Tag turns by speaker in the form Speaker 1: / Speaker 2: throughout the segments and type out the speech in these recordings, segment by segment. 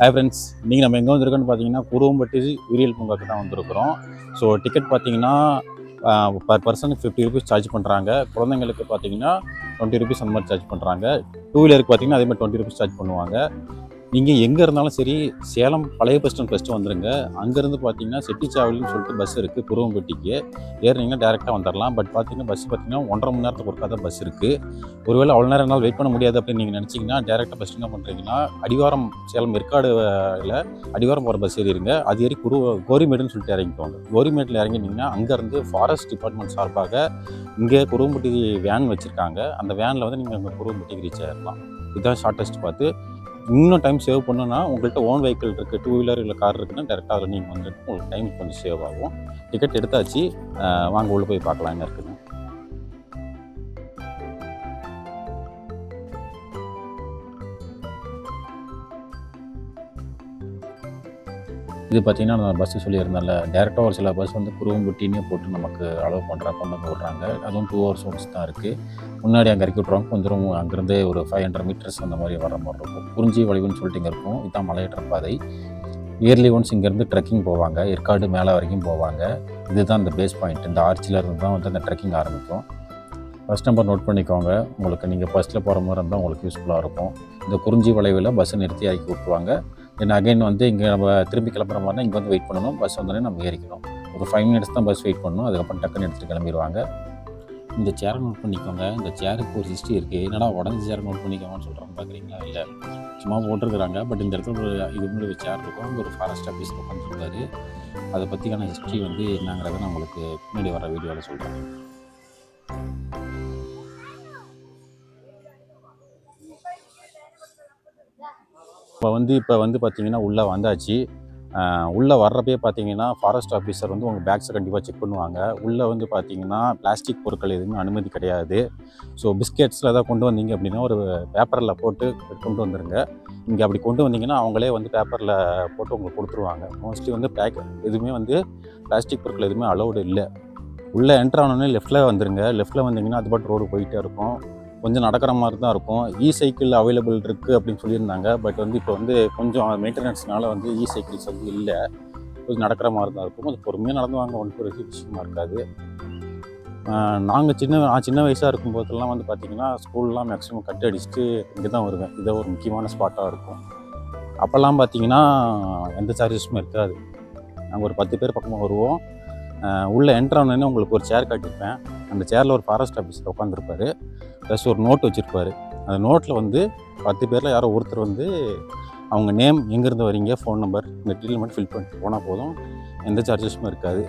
Speaker 1: Hi friends நீங்கள் நம்ம எங்கே வந்திருக்கோன்னு பார்த்தீங்கன்னா குருவம்பட்டி உரியல் பூங்காக்கு தான் வந்திருக்கிறோம். ஸோ டிக்கெட் பார்த்தீங்கன்னா பர் பர்சனுக்கு ஃபிஃப்டி ருபீஸ் சார்ஜ் பண்ணுறாங்க குழந்தைங்களுக்கு பார்த்தீங்கன்னா டுவெண்ட்டி ருபீஸ் அந்த மாதிரி சார்ஜ் பண்ணுறாங்க டூ வீலருக்கு பார்த்தீங்கன்னா அதே மாதிரி டுவெண்ட்டி ருபீஸ் சார்ஜ் பண்ணுவாங்க. நீங்கள் எங்கே இருந்தாலும் சரி சேலம் பழைய பஸ் ஸ்டாண்ட் ஃபஸ்ட்டு வந்துருங்க. அங்கேருந்து பார்த்தீங்கன்னா செட்டிச்சாவலின்னு சொல்லிட்டு பஸ் இருக்குது குருவம்பட்டிக்கு. ஏறினீங்கன்னா டேரெக்டாக வந்துடலாம் பட் பார்த்தீங்கன்னா பஸ் பார்த்தீங்கன்னா ஒன்றரை மணி நேரத்துக்கு ஒருக்காத பஸ் இருக்குது ஒருவேளை அவ்வளோ நேரம் நாள் வெயிட் பண்ண முடியாது அப்படின்னு நீங்கள் நினச்சிங்கன்னா டேரெக்டாக பஸ் என்ன பண்ணுறீங்கன்னா அடிவாரம் சேலம் மெற்காடுல அடிவாரம் போகிற பஸ் ஏறிடுங்க. அது ஏறி குரு கோரிமேடுன்னு சொல்லிட்டு இறங்கிக்கோங்க. கோரிமேட்டில் இறங்கினீங்கன்னா அங்கேருந்து ஃபாரஸ்ட் டிபார்ட்மெண்ட் சார்பாக இங்கே குருவம்பட்டி வேன் வச்சுருக்காங்க. அந்த வேனில் வந்து நீங்கள் அங்கே குருவம்பட்டிக்கு ரீச் ஆகிடலாம் இதுதான் ஷார்ட்டஸ்ட் பார்த்து இன்னும் டைம் சேவ் பண்ணுன்னா உங்கள்கிட்ட ஓன் வெஹிக்கிள் இருக்குது டூ வீலர் இல்லை கார் இருக்குன்னா டேரெக்டாக அதில் நீங்கள் வந்துட்டு உங்களுக்கு டைம் கொஞ்சம் சேவ் ஆகும். டிக்கெட் எடுத்தாச்சு வாங்க உள்ளே போய் பார்க்கலாம் என்ன இது பார்த்தீங்கன்னா நான் பஸ்ஸு சொல்லியிருந்தேன்ல டேரெக்டாக ஒரு சில பஸ் வந்து குருவம்பட்டினே போட்டு நமக்கு அலோவ் பண்ணுற கொண்டு வந்து விட்றாங்க. அதுவும் டூ ஹவர்ஸ் ஒன்ஸ் தான் இருக்குது முன்னாடி அங்கே இறக்கி விட்ருவாங்க கொஞ்சம் அங்கேருந்தே அங்கேருந்து ஒரு ஃபைவ் ஹண்ட்ரட் மீட்டர்ஸ் அந்த மாதிரி வர மாதிரி இருக்கும். குறிஞ்சி வளைவுன்னு சொல்லிட்டு இங்கே இருக்கும். இதுதான் மலையேற்ற பாதை. இயர்லி ஒன்ஸ் இங்கேருந்து ட்ரெக்கிங் போவாங்க. ஏற்காடு மேலே வரைக்கும் போவாங்க. இதுதான் இந்த பேஸ் பாயிண்ட் இந்த ஆர்ச்சில் இருந்து தான் வந்து அந்த ட்ரெக்கிங் ஆரம்பிக்கும். ஃபஸ்ட் நம்பர் நோட் பண்ணிக்கோங்க. உங்களுக்கு நீங்கள் ஃபஸ்ட்டில் போகிற மாதிரி இருந்தால் உங்களுக்கு யூஸ்ஃபுல்லாக இருக்கும். இந்த குறிஞ்சி வளைவில் பஸ்ஸை நிறுத்தி இறக்கி விட்டுருவாங்க. தென் அகைன் வந்து இங்கே நம்ம திரும்பி கிளம்புற மாதிரினா இங்கே வந்து வெயிட் பண்ணணும். பஸ் வந்தோடனே நம்ம ஏறிக்கணும் ஒரு ஃபைவ் மினிட்ஸ் தான் பஸ் வெயிட் பண்ணணும். அதுக்கப்புறம் டக்குன்னு எடுத்துகிட்டு கிளம்பிடுவாங்க. இந்த சேரை நோட் பண்ணிக்கோங்க. இந்த சேருக்கு ஒரு ஹிஸ்ட்ரி இருக்குது என்னடா உடஞ்சி சேர் நோட் பண்ணிக்கோங்கன்னு சொல்கிறாங்க பார்க்குறீங்களா இல்லை சும்மா போட்டிருக்கிறாங்க. பட் இந்த இடத்துல ஒரு இது மாதிரி ஒரு சேர் இருக்கும். அங்கே ஒரு ஃபாரஸ்ட் ஆஃபீஸில் உட்காந்துருக்காரு அதை பற்றியான ஹிஸ்ட்ரி வந்து என்னங்கிறத நான் உங்களுக்கு பின்னாடி வர வீடியோவில் சொல்கிறேன் இப்போ வந்து இப்போ வந்து பார்த்தீங்கன்னா உள்ளே வந்தாச்சு. உள்ளே வர்றப்பே பார்த்தீங்கன்னா ஃபாரஸ்ட் ஆஃபீஸர் வந்து உங்கள் பேக்ஸை கண்டிப்பாக செக் பண்ணுவாங்க. உள்ளே வந்து பார்த்தீங்கன்னா பிளாஸ்டிக் பொருட்கள் எதுவுமே அனுமதி கிடையாது. ஸோ பிஸ்கெட்ஸில் ஏதாவது கொண்டு வந்தீங்க அப்படின்னா ஒரு பேப்பரில் போட்டு கொண்டு வந்துடுங்க இங்கே அப்படி கொண்டு வந்தீங்கன்னா அவங்களே வந்து பேப்பரில் போட்டு உங்களுக்கு கொடுத்துருவாங்க. மோஸ்ட்லி வந்து பேக் எதுவுமே வந்து பிளாஸ்டிக் பொருட்கள் எதுவுமே அலௌடு இல்லை. உள்ளே என்ட்ரு ஆனோடனே லெஃப்ட்டில் வந்துருங்க. லெஃப்ட்டில் வந்தீங்கன்னா அது பாட்டு ரோடு போயிட்டே இருக்கும். கொஞ்சம் நடக்கிற மாதிரி தான் இருக்கும். இ சைக்கிள் அவைலபிள் இருக்குது அப்படின்னு சொல்லியிருந்தாங்க. பட் வந்து இப்போ வந்து கொஞ்சம் மெயின்டெனன்ஸ்னால வந்து இ சைக்கிள்ஸ் வந்து இல்லை. கொஞ்சம் நடக்கிற மாதிரி தான் இருக்கும். கொஞ்சம் பொறுமையாக நடந்து வாங்க ஒன்று ஒரு விஷயமா இருக்காது. நாங்கள் சின்ன நான் சின்ன வயசாக இருக்கும்போதெல்லாம் வந்து பார்த்திங்கன்னா ஸ்கூல்லாம் மேக்ஸிமம் கட் அடிச்சுட்டு இங்கே தான் வருவேன். இதை ஒரு முக்கியமான ஸ்பாட்டாக இருக்கும். அப்போல்லாம் பார்த்தீங்கன்னா எந்த சார்ஜஸுமே இருக்காது. நாங்கள் ஒரு பத்து பேர் பக்கமாக வருவோம். உள்ளே என்ட்ரானே உங்களுக்கு ஒரு சேர் காட்டியிருப்பேன். அந்த சேரில் ஒரு ஃபாரஸ்ட் ஆஃபீஸர் உட்காந்துருப்பாரு ப்ளஸ் ஒரு நோட் வச்சுருப்பாரு. அந்த நோட்டில் வந்து பத்து பேரில் யாரோ ஒருத்தர் வந்து அவங்க நேம் எங்கேருந்து வரீங்க ஃபோன் நம்பர் இந்த டீட்டெயில் மட்டும் ஃபில் பண்ணிட்டு போனால் போதும். எந்த சார்ஜஸுமே இருக்காது.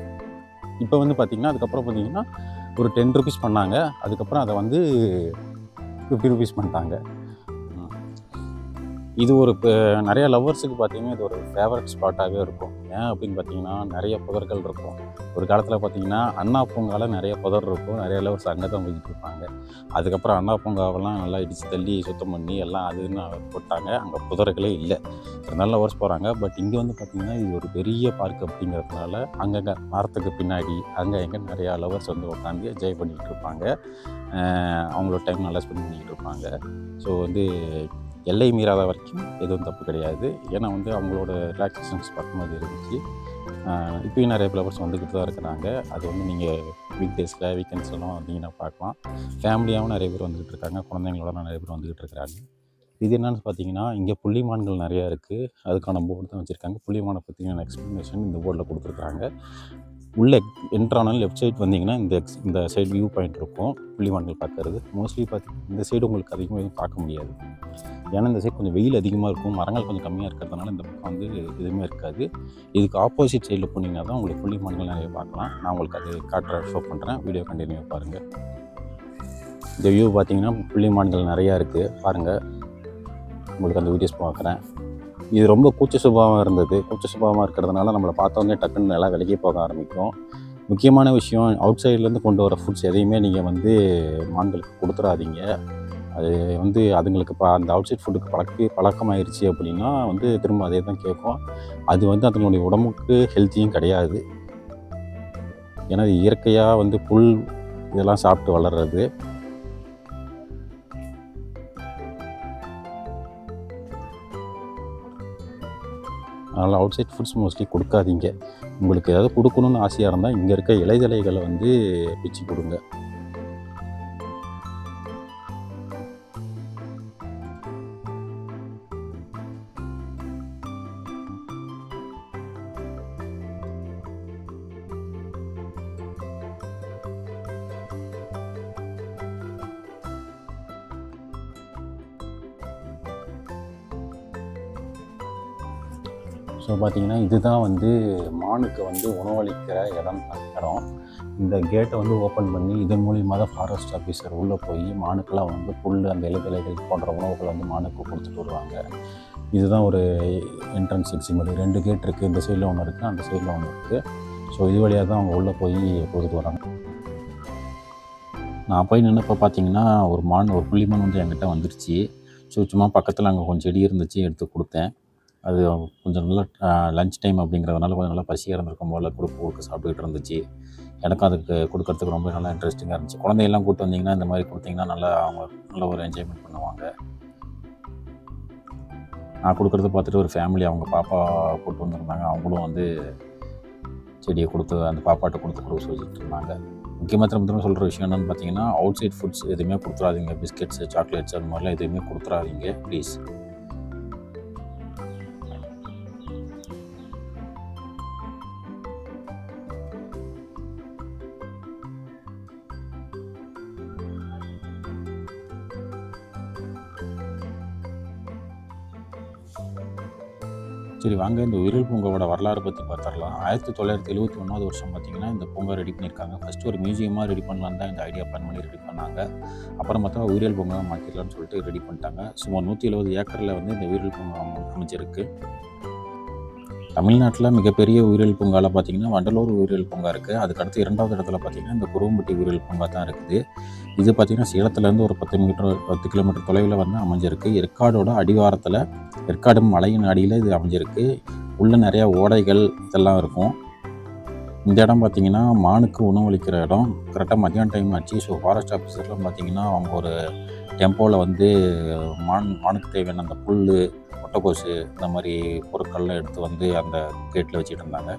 Speaker 1: இப்போ வந்து பார்த்திங்கன்னா அதுக்கப்புறம் பார்த்தீங்கன்னா ஒரு டென் ருபீஸ் பண்ணாங்க. அதுக்கப்புறம் அதை வந்து ஃபிஃப்டி ருபீஸ் பண்ணிட்டாங்க. இது ஒரு இப்போ நிறைய லவ்வர்ஸுக்கு பார்த்தீங்கன்னா இது ஒரு ஃபேவரட் ஸ்பாட்டாகவே இருக்கும். ஏன் அப்படின்னு பார்த்தீங்கன்னா நிறைய புதர்கள் இருக்கும். ஒரு காலத்தில் பார்த்தீங்கன்னா அண்ணா பூங்கால நிறைய புதர் இருக்கும். நிறைய லவர்ஸ் அங்கே தான் போய்கிட்டு இருப்பாங்க. அதுக்கப்புறம் அண்ணா பூங்காவெல்லாம் நல்லா இடித்து தள்ளி சுத்தம் பண்ணி எல்லாம் அதுன்னு போட்டாங்க. அங்கே புதர்களே இல்லை. இருந்தாலும் லவர்ஸ் போகிறாங்க பட் இங்கே வந்து பார்த்திங்கன்னா இது ஒரு பெரிய பார்க் அப்படிங்கிறதுனால அங்கங்கே மரத்துக்கு பின்னாடி அங்கே எங்கே நிறையா லவர்ஸ் வந்து உட்காந்து என்ஜாய் பண்ணிக்கிட்டு இருப்பாங்க. அவங்களோட டைம் நல்லா ஸ்பெண்ட் பண்ணிக்கிட்டு இருப்பாங்க. ஸோ வந்து எல்லை மீறாத வரைக்கும் எதுவும் தப்பு கிடையாது. ஏன்னா வந்து அவங்களோட ரிலாக்ஸேஷன்ஸ் பார்க்கும்போது இருந்துச்சு. இப்போயும் நிறைய ஃப்ளவர்ஸ் வந்துக்கிட்டு தான் இருக்கிறாங்க. அது வந்து நீங்கள் வீக் டேஸில் வீக்கெண்ட்ஸ்லாம் வந்தீங்கன்னா பார்க்கலாம். ஃபேமிலியாகவும் நிறைய பேர் வந்துக்கிட்டு இருக்காங்க. குழந்தைங்களோட நிறைய பேர் வந்துக்கிட்டு இருக்கிறாங்க. இது என்னென்னு பார்த்தீங்கன்னா இங்கே புள்ளிமான்கள் நிறையா இருக்குது அதுக்கான போர்டு தான் வச்சுருக்காங்க. புள்ளிமானை பற்றின எக்ஸ்ப்ளனேஷன் இந்த போர்டில் கொடுத்துருக்காங்க. உள்ளே என்ட்ரானாலும் லெஃப்ட் சைட் வந்தீங்கன்னா இந்த எக்ஸ் இந்த சைடு வியூ பாயிண்ட் இருக்கும் புள்ளிவான்கள் பார்க்கறது. மோஸ்ட்லி பார்த்தீங்கன்னா இந்த சைடு உங்களுக்கு அதிகமாக எதுவும் பார்க்க முடியாது. ஏன்னா இந்த சைடு கொஞ்சம் வெயில் அதிகமாக இருக்கும் மரங்கள் கொஞ்சம் கம்மியாக இருக்கிறதுனால இந்த பக்கம் வந்து எதுவுமே இருக்காது. இதுக்கு ஆப்போசிட் சைடில் போனீங்கன்னா தான் உங்களுக்கு புள்ளிமான்கள் நிறைய பார்க்கலாம். நான் உங்களுக்கு அது காட்டுற ஷோ பண்ணுறேன் வீடியோ கண்டினியூ பாருங்கள் இந்த வியூ பார்த்தீங்கன்னா புள்ளிமான்கள் நிறையா இருக்குது பாருங்கள் உங்களுக்கு அந்த வீடியோஸ் பார்க்குறேன். இது ரொம்ப கூச்ச சுபாவம் இருந்தது. கூச்ச சுபாவமாக இருக்கிறதுனால நம்மளை பார்த்தோன்னே டக்குன்னு நல்லா விலகி போக ஆரம்பிக்கும். முக்கியமான விஷயம் அவுட் சைட்லேருந்து கொண்டு வர ஃபுட்ஸ் எதையுமே நீங்கள் வந்து மான்களுக்கு கொடுத்துடாதீங்க அது வந்து அதுங்களுக்கு இப்போ அந்த அவுட் சைட் ஃபுட்டுக்கு பழக்கி பழக்கமாயிருச்சு அப்படின்னா வந்து திரும்ப அதே தான் கேட்கும். அது வந்து அதனுடைய உடம்புக்கு ஹெல்த்தியும் கிடையாது. ஏன்னா இயற்கையாக வந்து புல் இதெல்லாம் சாப்பிட்டு வளர்றது. அதனால் அவுட் சைட் ஃபுட்ஸ் மோஸ்ட்லி கொடுக்காதீங்க. உங்களுக்கு ஏதாவது கொடுக்கணும்னு ஆசையாக இருந்தால் இங்கே இருக்க இலைதலைகளை வந்து பிச்சு கொடுங்க. ஸோ பார்த்தீங்கன்னா இதுதான் வந்து மானுக்கு வந்து உணவளிக்கிற இடம் இடம். இந்த கேட்டை வந்து ஓப்பன் பண்ணி இதன் மூலியமாக தான் ஃபாரஸ்ட் ஆஃபீஸர் உள்ளே போய் மானுக்கெல்லாம் வந்து புல் அந்த இலைதலைகள் போன்ற உணவுகளை வந்து மானுக்கு கொடுத்துட்டு வருவாங்க. இதுதான் ஒரு என்ட்ரன்ஸ் எக்ஸிமெண்ட் ரெண்டு கேட் இருக்குது இந்த சைடில் ஒன்று இருக்குது அந்த சைடில் ஒன்று இருக்குது ஸோ இது வழியாக தான் அவங்க உள்ளே போய் கொடுத்துட்டு வராங்க. நான் போய் நின்னப்போ பார்த்தீங்கன்னா ஒரு மான் ஒரு புள்ளிமான் வந்து என்கிட்ட வந்துருச்சு. ஸோ சும்மா பக்கத்தில் அங்கே கொஞ்சம் செடி இருந்துச்சு எடுத்து கொடுத்தேன். அது கொஞ்சம் நல்லா லஞ்ச் டைம் அப்படிங்கிறதுனால கொஞ்சம் நல்லா பசியாக இருந்திருக்கும் போல் கொடுக்க கொடுக்க சாப்பிட்டுக்கிட்டு இருந்துச்சு. எனக்கும் அதுக்கு கொடுக்கறதுக்கு ரொம்ப நல்லா இன்ட்ரெஸ்டிங்காக இருந்துச்சு. குழந்தையெல்லாம் கூப்பிட்டு வந்தீங்கன்னா இந்த மாதிரி கொடுத்தீங்கன்னா நல்லா அவங்க நல்ல ஒரு என்ஜாய்மெண்ட் பண்ணுவாங்க. நான் கொடுக்குறத பார்த்துட்டு ஒரு ஃபேமிலி அவங்க பாப்பா கூப்பிட்டு வந்திருந்தாங்க. அவங்களும் வந்து செடியை கொடுத்து அந்த பாப்பாட்ட கொடுத்து கொடுக்க சொல்லிட்டு இருந்தாங்க. முக்கியமாக திரும்ப திரும்ப சொல்கிற விஷயம் என்னென்னு பார்த்தீங்கன்னா அவுட் சைட் ஃபுட்ஸ் எதுவுமே கொடுத்துறாதீங்க. பிஸ்கெட்ஸ் சாக்லேட்ஸ் அந்த மாதிரிலாம் எதுவுமே கொடுத்துறாதீங்க ப்ளீஸ் சரி வாங்க. இந்த உயிரில் பூங்காவோட வரலாறு பற்றி பார்த்துடலாம் ஆயிரத்தி தொள்ளாயிரத்தி எழுபத்தி ஒன்றாவது வருஷம் பார்த்தீங்கன்னா இந்த பூங்கா ரெடி பண்ணியிருக்காங்க ஃபஸ்ட்டு ஒரு மியூசியமாக ரெடி பண்ணலாம் தான் இந்த ஐடியா பிளான் பண்ணி ரெடி பண்ணாங்க. அப்புறம் பார்த்தா உயிரியல் பூங்கா மாற்றிடலாம்னு சொல்லிட்டு ரெடி பண்ணிட்டாங்க. சுமார் நூற்றி எழுபது ஏக்கரில் வந்து இந்த உயிரியல் பூங்கா அமை- அமைஞ்சிருக்கு. தமிழ்நாட்டில் மிகப்பெரிய உயிரியல் பூங்காவில் பார்த்தீங்கன்னா வண்டலூர் உயிரியல் பூங்கா இருக்குது அதுக்கடுத்து இரண்டாவது இடத்துல பார்த்தீங்கன்னா இந்த குருவம்பட்டி உயிரியல் பூங்கா தான் இருக்குது. இது பார்த்தீங்கன்னா சேலத்துலேருந்து ஒரு பத்து மீட்டர் பத்து கிலோமீட்டர் தொலைவில் வந்து அமைஞ்சிருக்கு. ஏற்காடோட அடிவாரத்தில் ஏற்காடு மலையின் அடியில் இது அமைஞ்சிருக்கு. உள்ளே நிறையா ஓடைகள் இதெல்லாம் இருக்கும். இந்த இடம் பார்த்தீங்கன்னா மானுக்கு உணவளிக்கிற இடம். கரெக்டாக மதியான டைம் ஆச்சு. ஸோ ஃபாரஸ்ட் ஆஃபீஸர்லாம் பார்த்திங்கன்னா அவங்க ஒரு டெம்போவில் வந்து மான் மானுக்கு தேவையான அந்த புல் முட்டைக்கோசு இந்த மாதிரி பொருட்கள்லாம் எடுத்து வந்து அந்த கேட்டில் வச்சுட்டு இருந்தாங்க.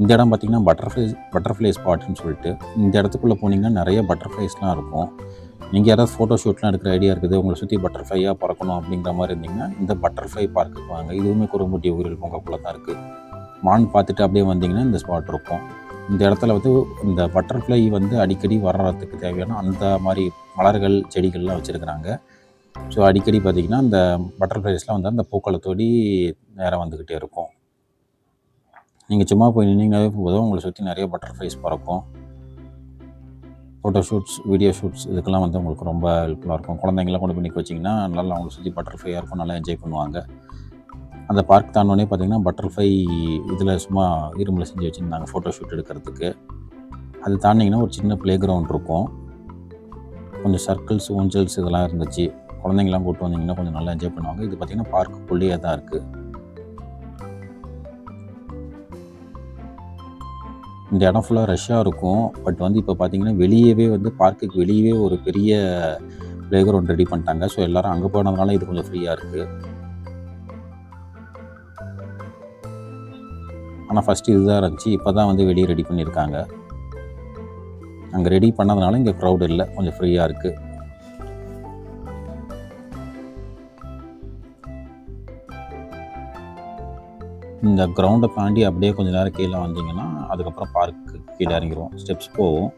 Speaker 1: இந்த இடம் பார்த்திங்கன்னா பட்டர்ஃப்ளை பட்டர்ஃப்ளை ஸ்பாட்னு சொல்லிட்டு இந்த இடத்துக்குள்ளே போனீங்கன்னா நிறைய பட்டர்ஃப்ளைஸ்லாம் இருக்கும். நீங்கள் யாராவது ஃபோட்டோ ஷூட்லாம் எடுக்கிற ஐடியா இருக்குது உங்களை சுற்றி பட்டர்ஃப்ளையாக பறக்கணும் அப்படிங்கிற மாதிரி இருந்தீங்கன்னா இந்த பட்டர்ஃப்ளை பார்க்குக்கு வாங்க. இதுவுமே குறும்புட்டி உயிரில் பூங்காக்குள்ளே தான் இருக்குது மான் பார்த்துட்டு அப்படியே வந்தீங்கன்னா இந்த ஸ்பாட் இருக்கும். இந்த இடத்துல வந்து இந்த பட்டர்ஃப்ளை வந்து அடிக்கடி வர்றதுக்கு தேவையான அந்த மாதிரி மலர்கள் செடிகள்லாம் வச்சுருக்குறாங்க. ஸோ அடிக்கடி பார்த்திங்கன்னா இந்த பட்டர்ஃப்ளைஸ்லாம் வந்து அந்த பூக்களை தொடி நேராக வந்துக்கிட்டே இருக்கும். நீங்கள் சும்மா போய் நின்னீங்கனாவே போதும். உங்களை சுற்றி நிறைய பட்டர்ஃப்ளைஸ் பறக்கும். ஃபோட்டோ ஷூட்ஸ் வீடியோ ஷூட்ஸ் இதுக்கெல்லாம் வந்து உங்களுக்கு ரொம்ப ஹெல்ப்ஃபுல்லாக இருக்கும். குழந்தைங்களாம் கொண்டு போய் நிற்க வச்சிங்கன்னா நல்லா அவங்களை சுற்றி பட்டர்ஃப்ளையாக இருக்கும். நல்லா என்ஜாய் பண்ணுவாங்க. அந்த பார்க் தாண்டோடனே பார்த்தீங்கன்னா பட்டர்ஃப்ளை இதில் சும்மா இரும்பில் செஞ்சு வச்சுருந்தாங்க ஃபோட்டோ ஷூட் எடுக்கிறதுக்கு. அது தாண்டிங்கன்னா ஒரு சின்ன ப்ளே கிரவுண்ட் இருக்கும். கொஞ்சம் சர்க்கிள்ஸ் ஊஞ்சல்ஸ் இதெல்லாம் இருந்துச்சு. குழந்தைங்களாம் கூட்டு வந்தீங்கன்னா கொஞ்சம் நல்லா என்ஜாய் பண்ணுவாங்க. இது பார்த்திங்கன்னா பார்க்குள்ளேயே தான் இருக்குது இந்த இடம் ஃபுல்லாக ரஷ்ஷாக இருக்கும். பட் வந்து இப்போ பார்த்தீங்கன்னா வெளியவே வந்து பார்க்குக்கு வெளியவே ஒரு பெரிய ப்ளே கிரவுண்ட் ரெடி பண்ணிட்டாங்க. ஸோ எல்லாரும் அங்கே போனதுனால இது கொஞ்சம் ஃப்ரீயாக இருக்குது ஆனால் ஃபஸ்ட்டு இதுதான் இருந்துச்சு. இப்போ தான் வந்து வெளியே ரெடி பண்ணியிருக்காங்க அங்கே ரெடி பண்ணதுனால இங்கே க்ரௌட் இல்லை. கொஞ்சம் ஃப்ரீயாக இருக்குது இந்த கிரவுண்டை தாண்டி அப்படியே கொஞ்சம் நேரம் கீழே வந்தீங்கன்னா அதுக்கப்புறம் பார்க்கு கீழே இறங்கிடுவோம் ஸ்டெப்ஸ் போகும்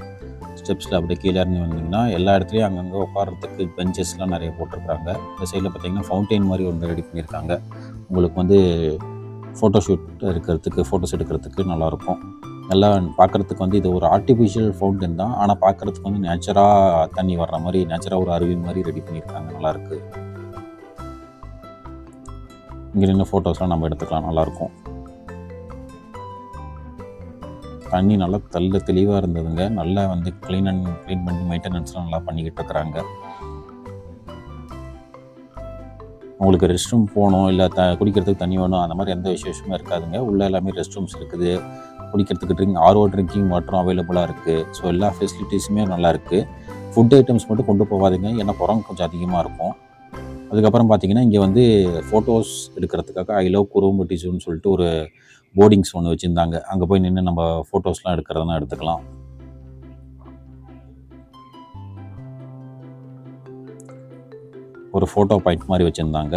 Speaker 1: ஸ்டெப்ஸில் அப்படியே கீழே இறங்கி வந்தீங்கன்னா எல்லா இடத்துலையும் அங்கங்கே உட்காரத்துக்கு பெஞ்சஸ்லாம் நிறைய போட்டிருக்காங்க. இந்த சைடில் பார்த்தீங்கன்னா ஃபவுண்டெயின் மாதிரி ஒன்று ரெடி பண்ணியிருக்காங்க. உங்களுக்கு வந்து ஃபோட்டோ ஷூட் இருக்கிறதுக்கு ஃபோட்டோஸ் எடுக்கிறதுக்கு நல்லாயிருக்கும் நல்லா பார்க்குறதுக்கு வந்து இது ஒரு ஆர்டிஃபிஷியல் ஃபவுண்டன் தான். ஆனால் பார்க்குறதுக்கு வந்து நேச்சராக தண்ணி வர்ற மாதிரி நேச்சராக ஒரு அருவி மாதிரி ரெடி பண்ணியிருக்காங்க. நல்லாயிருக்கு இங்கே நின்று ஃபோட்டோஸ்லாம் நம்ம எடுத்துக்கலாம் நல்லாயிருக்கும். தண்ணி நல்லா தள்ள தெளிவாக இருந்ததுங்க. நல்லா வந்து க்ளீன் அண்ட் க்ளீன் பண்ணி மெயின்டெனன்ஸ்லாம் நல்லா பண்ணிக்கிட்டு இருக்கிறாங்க. உங்களுக்கு ரெஸ்ட் ரூம் போகணும் இல்லை த குடிக்கிறதுக்கு தண்ணி வேணும் அந்த மாதிரி எந்த விசேஷமும் இருக்காதுங்க. உள்ளே எல்லாமே ரெஸ்ட் ரூம்ஸ் இருக்குது. குடிக்கிறதுக்கு ட்ரிங்க் ஆர்ஓ ட்ரிங்கிங் வாட்டரும் அவைலபிளாக இருக்குது ஸோ எல்லா ஃபெசிலிட்டிஸுமே நல்லா இருக்குது ஃபுட் ஐட்டம்ஸ் மட்டும் கொண்டு போகாதீங்க. ஏன்னா புறம் கொஞ்சம் அதிகமாக இருக்கும். அதுக்கப்புறம் பார்த்தீங்கன்னா இங்கே வந்து ஃபோட்டோஸ் எடுக்கிறதுக்காக ஐ லவ் குரும்பட்டிசூன்னு சொல்லிட்டு ஒரு போர்டிங்ஸ் ஒன்று வச்சுருந்தாங்க. அங்கே போய் நின்று நம்ம ஃபோட்டோஸ்லாம் எடுக்கிறதுனா எடுத்துக்கலாம். ஒரு ஃபோட்டோ பாயிண்ட் மாதிரி வச்சுருந்தாங்க.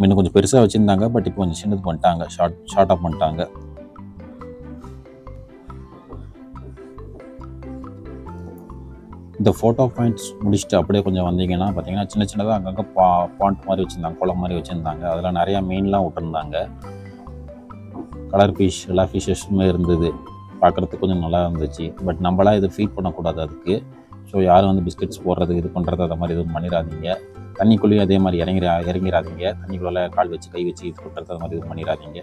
Speaker 1: முன்ன கொஞ்சம் பெருசாக வச்சுருந்தாங்க பட் இப்போ கொஞ்சம் சின்னது பண்ணிட்டாங்க. ஷார்ட் ஷார்ட் ஆஃப் பண்ணிட்டாங்க. இந்த ஃபோட்டோ பாயிண்ட்ஸ் முடிச்சுட்டு அப்படியே கொஞ்சம் வந்தீங்கன்னா பார்த்தீங்கன்னா சின்ன சின்னதாக அங்கங்கே பா பாண்ட் மாதிரி வச்சுருந்தாங்க குளம் மாதிரி வச்சுருந்தாங்க. அதில் நிறையா மீன்லாம் விட்டுருந்தாங்க கலர் ஃபிஷ் எல்லா ஃபிஷ்ஷஸுமே இருந்தது. பார்க்குறதுக்கு கொஞ்சம் நல்லா இருந்துச்சு. பட் நம்மளாம் இது ஃபீட் பண்ணக்கூடாது அதுக்கு. ஸோ யாரும் வந்து பிஸ்கெட்ஸ் போடுறது இது பண்ணுறது அதை மாதிரி எதுவும் பண்ணிடாதீங்க. தண்ணிக்குள்ளேயும் அதே மாதிரி இறங்கி இறங்கிடாதீங்க. தண்ணிக்குள்ளே கால் வச்சு கை வச்சு இது பண்ணுறது அது மாதிரி இது பண்ணிடாதீங்க.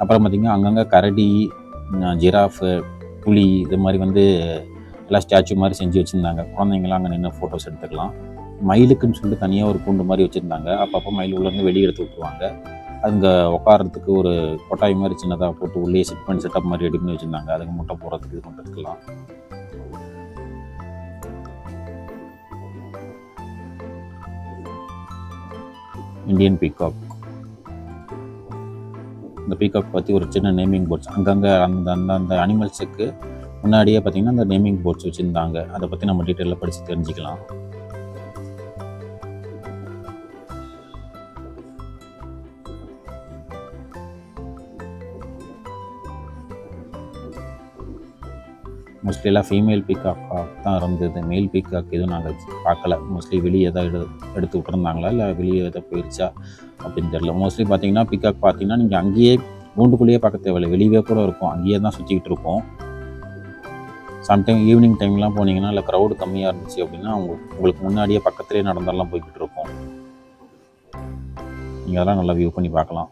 Speaker 1: அப்புறம் பார்த்திங்கன்னா அங்கங்கே கரடி ஜிராஃபு புலி இது மாதிரி வந்து எல்லாம் ஸ்டாச்சு மாதிரி செஞ்சு வச்சுருந்தாங்க. குழந்தைங்களாம் அங்கே நின்று ஃபோட்டோஸ் எடுத்துக்கலாம். மயிலுக்குன்னு சொல்லிட்டு தனியாக ஒரு கூண்டு மாதிரி வச்சுருந்தாங்க. அப்பப்போ மயில் உள்ளேருந்து வெளியே எடுத்து விட்டுருவாங்க. அங்கே உட்காரத்துக்கு ஒரு கொட்டாய் மாதிரி சின்னதாக போட்டு உள்ளே செட் பண்ணி செட்டப் மாதிரி ரெடி பண்ணி வச்சுருந்தாங்க. அதுக்கு முட்டை போடுறதுக்கு இது பண்ணுறதுக்கெல்லாம் இந்தியன் பீகாக் இந்த பீகாக் பற்றி ஒரு சின்ன நேமிங் போர்ட்ஸ் அங்கங்கே அந்த அந்த அந்த அனிமல்ஸுக்கு முன்னாடியே பார்த்தீங்கன்னா அந்த நேமிங் போர்ட்ஸ் வச்சுருந்தாங்க. அதை பற்றி நம்ம டீட்டெயிலில் படித்து தெரிஞ்சுக்கலாம். மோஸ்ட்லி எல்லாம் ஃபீமேல் பீக்காக்காக தான் இருந்தது. மேல் பீக்காக் எதுவும் நாங்கள் பார்க்கல. மோஸ்ட்லி வெளியே தான் எடு எடுத்து விட்டுருந்தாங்களா? இல்லை வெளியே எதாவது போயிடுச்சா அப்படின்னு தெரியல. மோஸ்ட்லி பார்த்தீங்கன்னா பீக்காக் பார்த்தீங்கன்னா நீங்கள் அங்கேயே கூண்டுக்குள்ளேயே பார்க்க தேவையில்லை. வெளியே கூட இருக்கும். அங்கேயே தான் சுற்றிக்கிட்டு இருப்போம். சம்டைம் ஈவினிங் டைம்லாம் போனீங்கன்னா இல்லை க்ரௌடு கம்மியாக இருந்துச்சு அப்படின்னா உங்களுக்கு உங்களுக்கு முன்னாடியே பக்கத்துலேயே நடந்தாலாம் போய்கிட்டு இருக்கும். நீங்கள் அதெல்லாம் நல்லா வியூ பண்ணி பார்க்கலாம்.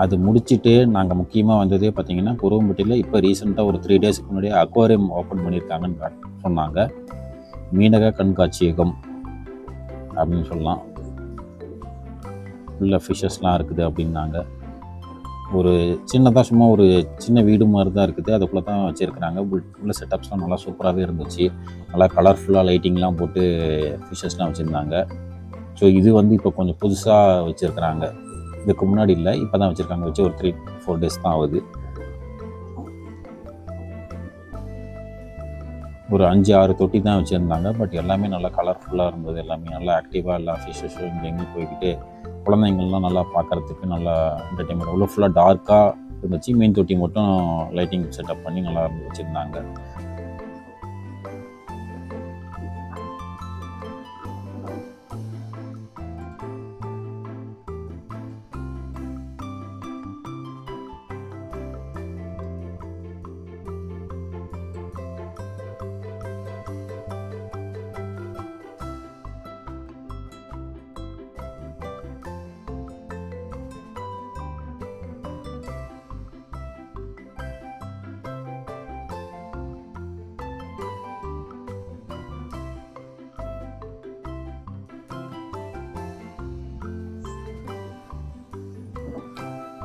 Speaker 1: அது முடிச்சுட்டு நாங்கள் முக்கியமாக வந்ததே பார்த்தீங்கன்னா குருவம்பட்டியில் இப்போ ரீசெண்டாக ஒரு த்ரீ டேஸ்க்கு முன்னாடி அக்வாரியம் ஓப்பன் பண்ணியிருக்காங்கன்னு சொன்னாங்க. மீனக கண்காட்சியகம் அப்படின்னு சொல்லலாம். உள்ள ஃபிஷ்ஷஸ்லாம் இருக்குது அப்படின்னாங்க. ஒரு சின்னதாக சும்மா ஒரு சின்ன வீடு மாதிரி தான் இருக்குது அதுக்குள்ளே தான் வச்சுருக்குறாங்க. உள்ள செட்டப்ஸ்லாம் நல்லா சூப்பராகவே இருந்துச்சு. நல்லா கலர்ஃபுல்லாக லைட்டிங்லாம் போட்டு ஃபிஷ்ஷஸ்லாம் வச்சுருந்தாங்க. ஸோ இது வந்து இப்போ கொஞ்சம் புதுசாக வச்சுருக்குறாங்க. இதுக்கு முன்னாடி இல்லை இப்போ தான் வச்சுருக்காங்க. வச்சு ஒரு த்ரீ ஃபோர் டேஸ் தான் ஆகுது. ஒரு அஞ்சு ஆறு தொட்டி தான் வச்சுருந்தாங்க. பட் எல்லாமே நல்லா கலர்ஃபுல்லாக இருந்தது. எல்லாமே நல்லா ஆக்டிவாக எல்லா ஃபிஷ்ஷஸும் இங்கே எங்கேயும் போய்கிட்டு குழந்தைங்கள்லாம் நல்லா பார்க்கறதுக்கு நல்லா என்டர்டைன்மெண்ட் அவ்வளோ ஃபுல்லாக டார்க்காக இருந்துச்சு. மீன் தொட்டி மட்டும் லைட்டிங் செட்டப் பண்ணி நல்லா இருந்து வச்சுருந்தாங்க.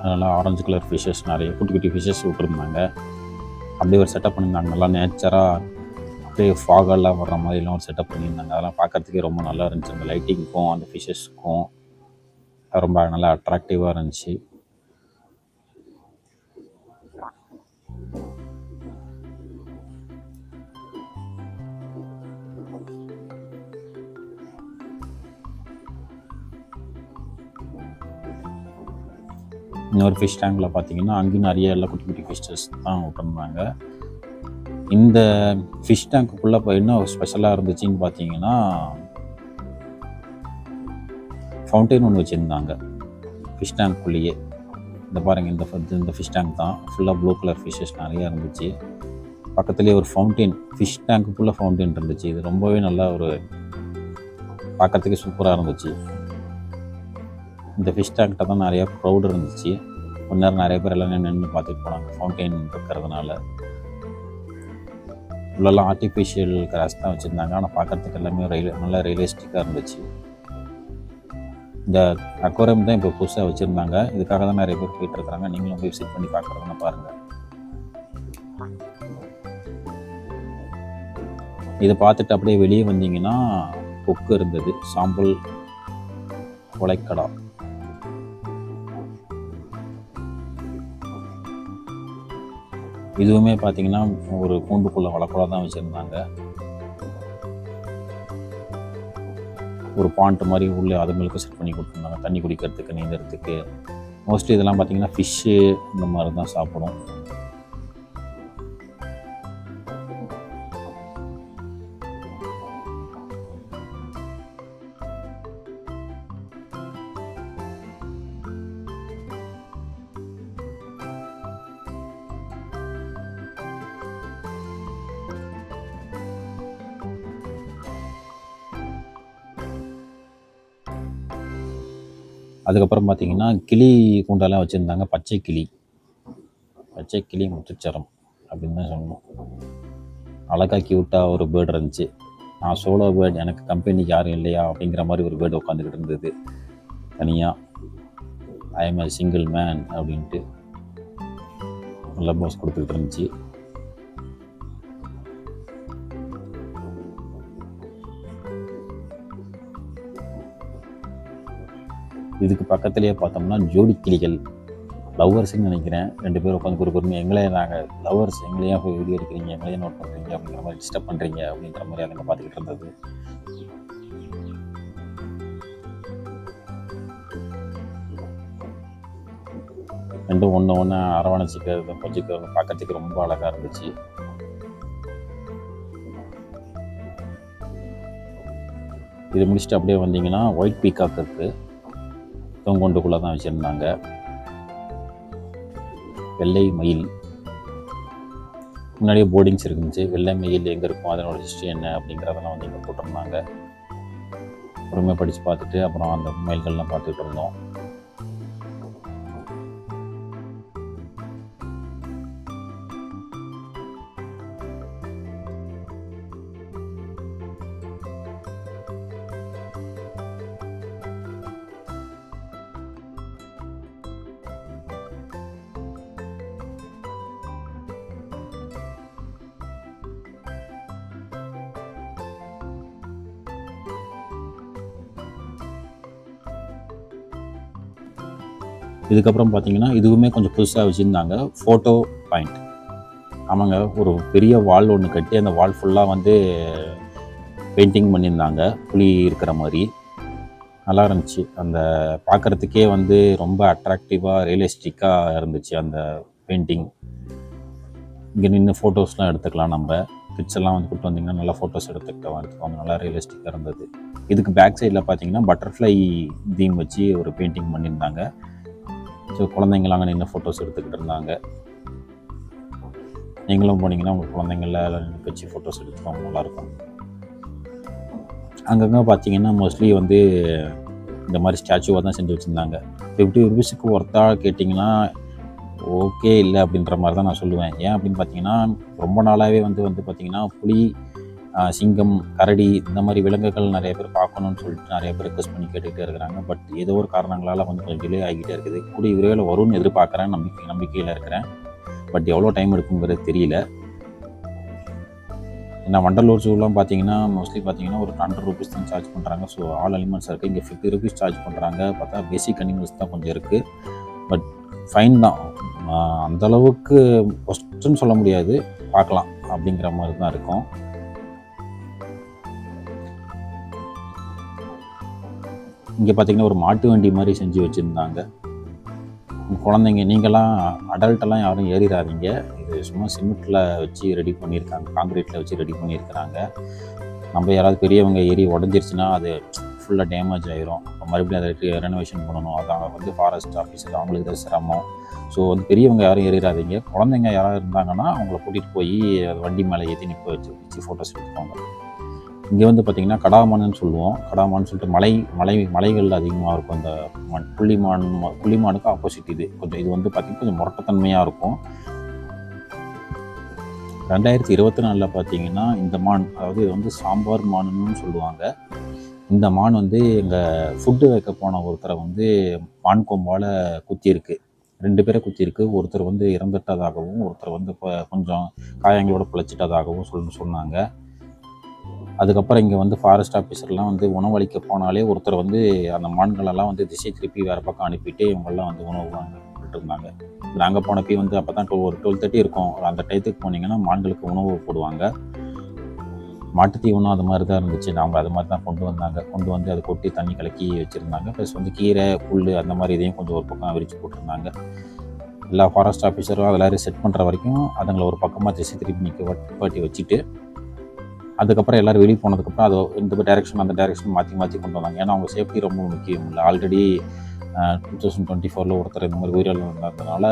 Speaker 1: நல்லா ஆரஞ்சு கலர் ஃபிஷஸ் நிறைய குட்டி குட்டி ஃபிஷஸ் விட்டுருந்தாங்க. அப்படியே ஒரு செட்டப் பண்ணியிருந்தாங்க. நல்லா நேச்சராக அப்படியே ஃபாகெல்லாம் வர்ற மாதிரிலாம் ஒரு செட்டப் பண்ணியிருந்தாங்க. அதெல்லாம் பார்க்கறதுக்கே ரொம்ப நல்லா இருந்துச்சு. அந்த லைட்டிங்க்கும் அந்த ஃபிஷஸ்க்கும் ரொம்ப நல்லா அட்ராக்டிவாக இருந்துச்சு. இன்னொரு ஃபிஷ் டேங்கில் பார்த்தீங்கன்னா அங்கேயும் நிறைய எல்லாம் குட்டி குட்டி ஃபிஷ்ஷஸ் தான் விட்டுருந்தாங்க இந்த ஃபிஷ் டேங்க்குள்ளே இப்போ என்ன ஸ்பெஷலாக இருந்துச்சுன்னு பார்த்தீங்கன்னா ஃபவுண்டைன் ஒன்று வச்சுருந்தாங்க. ஃபிஷ் டேங்க்குள்ளேயே இந்த பாருங்கள் இந்த ஃப- இந்த ஃபிஷ் டேங்க் தான். ஃபுல்லாக ப்ளூ கலர் ஃபிஷ்ஷஸ் நிறையா இருந்துச்சு. பக்கத்துலேயே ஒரு ஃபவுண்டைன் ஃபிஷ் டேங்க்குள்ளே ஃபவுண்டைன் இருந்துச்சு. இது ரொம்பவே நல்லா ஒரு பார்க்கறதுக்கு சூப்பராக இருந்துச்சு. இந்த ஃபிஷ் டேங்க்கிட்ட தான் நிறையா க்ரௌட் இருந்துச்சு. கொஞ்ச நேரம் நிறைய பேர் எல்லாம் நின்று பார்த்துட்டு போனாங்க. ஃபவுண்டெயின் இருக்கிறதுனால. உள்ளெல்லாம் ஆர்டிஃபிஷியல் கிராஸ் தான் வச்சுருந்தாங்க. ஆனால் பார்க்கறதுக்கு எல்லாமே ரயில் நல்லா ரியலிஸ்டிக்காக இருந்துச்சு. இந்த அக்வாரியம் தான் இப்போ புதுசாக வச்சுருந்தாங்க. இதுக்காக தான் நிறைய பேர் போயிட்டு இருக்கிறாங்க நீங்களும் போய் விசிட் பண்ணி பார்க்குறதுன்னு பாருங்கள் இதை பார்த்துட்டு அப்படியே வெளியே வந்தீங்கன்னா கொக்கு இருந்தது. சாம்பல் கொலைக்கடா. இதுவுமே பார்த்திங்கன்னா ஒரு கூண்டுக்குள்ளே வளக்குழா தான் வச்சுருந்தாங்க. ஒரு பாண்ட் மாதிரி உள்ளே அதுங்களுக்கு செட் பண்ணி கொடுத்துருந்தாங்க. தண்ணி குடிக்கிறதுக்கு நீந்தறதுக்கு. மோஸ்ட்லி இதெல்லாம் பார்த்தீங்கன்னா ஃபிஷ்ஷு இந்த மாதிரி தான் சாப்பிடும். அதுக்கப்புறம் பார்த்தீங்கன்னா கிளி கூண்டெல்லாம் வச்சுருந்தாங்க. பச்சை கிளி. பச்சை கிளி முத்துச்சரம் அப்படின்னு தான் சொல்லணும். அழகாக க்யூட்டாக ஒரு பேர்டு இருந்துச்சு. நான் சோலோ பேர்டு எனக்கு கம்பெனிக்கு யாரும் இல்லையா அப்படிங்கிற மாதிரி ஒரு பேர்டு உட்காந்துக்கிட்டு இருந்தது. தனியாக I am a single man அப்படின்ட்டு. நல்ல போஸ் கொடுத்துக்கிட்டு இருந்துச்சு. இதுக்கு பக்கத்துலேயே பார்த்தோம்னா ஜோடி கிளிகள். லவ்வர்ஸ்ன்னு நினைக்கிறேன். ரெண்டு பேரும் உட்காந்து குறு குறுமையாக எங்களே நாங்கள் லவ்வர்ஸ் எங்களையும் போய் வீடியோ எடுக்கிறீங்க எங்களையும் நோட் பண்ணுறீங்க அப்படிங்கிற மாதிரி டிஸ்டர்ப் பண்ணுறீங்க அப்படிங்கிற மாதிரி அதுங்க பார்த்துக்கிட்டு இருந்தது. ரெண்டும் ஒன்று ஒன்று அரவணைச்சிக்கிறது கொஞ்சிக்கிறது பார்க்கறதுக்கு ரொம்ப அழகாக இருந்துச்சு. இது முடிச்சுட்டு அப்படியே வந்தீங்கன்னா ஒயிட் பீகாக் இருக்குது தொங்கொண்டுக்குள்ளே தான் வச்சுருந்தாங்க. வெள்ளை மயில். முன்னாடியே போர்டிங்ஸ் இருந்துச்சு. வெள்ளை மயில் எங்கே இருக்கும்? அதனோட ஹிஸ்ட்ரி என்ன? அப்படிங்கிறதெல்லாம் வந்து இங்கே போட்டிருந்தாங்க. பொறுமையாக படித்து பார்த்துட்டு அப்புறம் அந்த மயில்கள்லாம் பார்த்துட்டு இருந்தோம். இதுக்கப்புறம் பார்த்தீங்கன்னா இதுவுமே கொஞ்சம் புதுசாக வச்சுருந்தாங்க. ஃபோட்டோ பாயிண்ட் ஆமாங்க ஒரு பெரிய வால் ஒன்று கட்டி அந்த வால் ஃபுல்லாக வந்து பெயிண்டிங் பண்ணியிருந்தாங்க. புலி இருக்கிற மாதிரி. நல்லா இருந்துச்சு. அந்த பார்க்குறதுக்கே வந்து ரொம்ப அட்ராக்டிவாக ரியலிஸ்டிக்காக இருந்துச்சு அந்த பெயிண்டிங் இங்கே நின்று ஃபோட்டோஸ்லாம் எடுத்துக்கலாம் நம்ம. கிட்ஸ் எல்லாம் வந்து கூப்பிட்டு வந்தீங்கன்னா நல்லா ஃபோட்டோஸ் எடுத்துக்கிட்டோம் எடுத்துக்கோங்க. நல்லா ரியலிஸ்டிக்காக இருந்தது. இதுக்கு பேக் சைடில் பார்த்தீங்கன்னா பட்டர்ஃப்ளை தீம் வச்சு ஒரு பெயிண்டிங் பண்ணியிருந்தாங்க. ஸோ குழந்தைங்களாம் அங்கே நின்று ஃபோட்டோஸ் எடுத்துக்கிட்டு இருந்தாங்க. நீங்களும் போனீங்கன்னா உங்கள் குழந்தைங்கள வச்சு ஃபோட்டோஸ் எடுத்துக்கோங்க நல்லாயிருக்கும் அங்கங்கே பார்த்தீங்கன்னா மோஸ்ட்லி வந்து இந்த மாதிரி ஸ்டாச்சுவாக தான் செஞ்சு வச்சுருந்தாங்க. ஃபிஃப்டி ருபீஸுக்கு ஒர்த்தாக கேட்டிங்கன்னா ஓகே இல்லை அப்படின்ற மாதிரி தான் நான் சொல்லுவேன். ஏன் அப்படின்னு பார்த்தீங்கன்னா ரொம்ப நாளாகவே வந்து வந்து பார்த்திங்கன்னா புலி சிங்கம் கரடி இந்த மாதிரி விலங்குகள் நிறைய பேர் பார்க்கணும்னு சொல்லிட்டு நிறைய பேர் ரெக்வஸ்ட் பண்ணி கேட்டுக்கிட்டே இருக்கிறாங்க. பட் ஏதோ ஒரு காரணங்களால் வந்து கொஞ்சம் டிலே ஆகிட்டே இருக்குது. கூடிய விரைவில் வரும்னு எதிர்பார்க்குறேன் நம்பிக்கை நம்பிக்கையில் இருக்கிறேன். பட் எவ்வளோ டைம் எடுக்குங்கிறது தெரியல. ஏன்னா வண்டலூர் ஜூலாம் பார்த்தீங்கன்னா மோஸ்ட்லி பார்த்தீங்கன்னா ஒரு ஹண்ட்ரட் ருபீஸ் தான் சார்ஜ் பண்ணுறாங்க ஸோ ஆல் அனிமல்ஸ் இருக்குது இங்கே ஃபிஃப்டி ருபீஸ் சார்ஜ் பண்ணுறாங்க பார்த்தா பேசிக் அனிமல்ஸ் தான் கொஞ்சம் இருக்குது பட் ஃபைன் தான். அந்தளவுக்கு ஃபஸ்ட்டுன்னு ஒஸ்ட்டுன்னு சொல்ல முடியாது. பார்க்கலாம் அப்படிங்கிற மாதிரி தான் இருக்கும். இங்கே பார்த்தீங்கன்னா ஒரு மாட்டு வண்டி மாதிரி செஞ்சு வச்சுருந்தாங்க. குழந்தைங்க நீங்களாம் அடல்ட்டெல்லாம் யாரும் ஏறிடாதீங்க. இது சும்மா சிமெண்ட்டில் வச்சு ரெடி பண்ணியிருக்காங்க காங்கிரீட்டில் வச்சு ரெடி பண்ணியிருக்கிறாங்க நம்ம யாராவது பெரியவங்க ஏறி உடஞ்சிருச்சுன்னா அது ஃபுல்லாக டேமேஜ் ஆயிரும். அப்போ மறுபடியும் அதை ரெனோவேஷன் பண்ணணும். அதான் வந்து ஃபாரஸ்ட் ஆஃபீஸர் அவங்களுக்கு தான் சிரமம். ஸோ வந்து பெரியவங்க யாரும் ஏறிடாதீங்க. குழந்தைங்க யாராவது இருந்தாங்கன்னா அவங்கள கூட்டிகிட்டு போய் வண்டி மேலே ஏற்றி நிற்க வச்சு வச்சு ஃபோட்டோஸ் எடுத்துக்கோங்க. இங்கே வந்து பார்த்திங்கன்னா கடாமான்னு சொல்லுவோம். கடாமான்னு சொல்லிட்டு மலை மலை மலைகள் அதிகமாக இருக்கும். இந்த மண் புள்ளிமான் புள்ளிமானுக்கு ஆப்போசிட் இது. கொஞ்சம் இது வந்து பார்த்திங்கன்னா கொஞ்சம் முரட்டத்தன்மையாக இருக்கும். ரெண்டாயிரத்தி இருபத்தி நாலில் பார்த்தீங்கன்னா இந்த மான் அதாவது இது வந்து சாம்பார் மானுன்னு சொல்லுவாங்க. இந்த மான் வந்து எங்கள் ஃபுட்டு வைக்க போன ஒருத்தரை வந்து மான் கொம்பால் குத்தியிருக்கு. ரெண்டு பேரை குத்தியிருக்கு. ஒருத்தர் வந்து இறந்துட்டதாகவும் ஒருத்தர் வந்து இப்போ கொஞ்சம் காயங்களோட பிழைச்சிட்டதாகவும் சொல்லி சொன்னாங்க. அதுக்கப்புறம் இங்கே வந்து ஃபாரஸ்ட் ஆஃபீஸர்லாம் வந்து உணவளிக்க போனாலே ஒருத்தர் வந்து அந்த மான்களெல்லாம் வந்து திசை திருப்பி வேறு பக்கம் அனுப்பிட்டு இவங்கெல்லாம் வந்து உணவு வாங்கிட்டு இருந்தாங்க. நாங்கள் போனப்பயும் வந்து அப்போ தான் ஒரு டுவெல் தேர்ட்டி இருக்கும். அந்த டயத்துக்கு போனீங்கன்னா மான்களுக்கு உணவு போடுவாங்க. மாட்டு தீவனம் அது மாதிரி தான் இருந்துச்சு. அவங்க அது மாதிரி தான் கொண்டு வந்தாங்க. கொண்டு வந்து அதை கொட்டி தண்ணி கலக்கி வச்சுருந்தாங்க. ப்ளஸ் வந்து கீரை புல் அந்த மாதிரி இதையும் கொஞ்சம் ஒரு பக்கம் விரித்து போட்டிருந்தாங்க. எல்லா ஃபாரஸ்ட் ஆஃபீஸரும் அதெல்லாம் செட் பண்ணுற வரைக்கும் அதுங்களை ஒரு பக்கமாக திசை திருப்பி நிற்க வட்டி வச்சுட்டு அதுக்கப்புறம் எல்லோரும் வெளியே போனதுக்கப்புறம் அது இந்த டைரெக்ஷன் அந்த டைரெக்ஷன் மாற்றி மாற்றி கொண்டு வந்தாங்க. ஏன்னா அவங்க சேஃப்டி ரொம்ப முக்கியம் இல்லை. ஆல்ரெடி டூ தௌசண்ட் டுவெண்ட்டி ஃபோரில் ஒருத்தர் இந்த மாதிரி உயிரிழந்ததுனால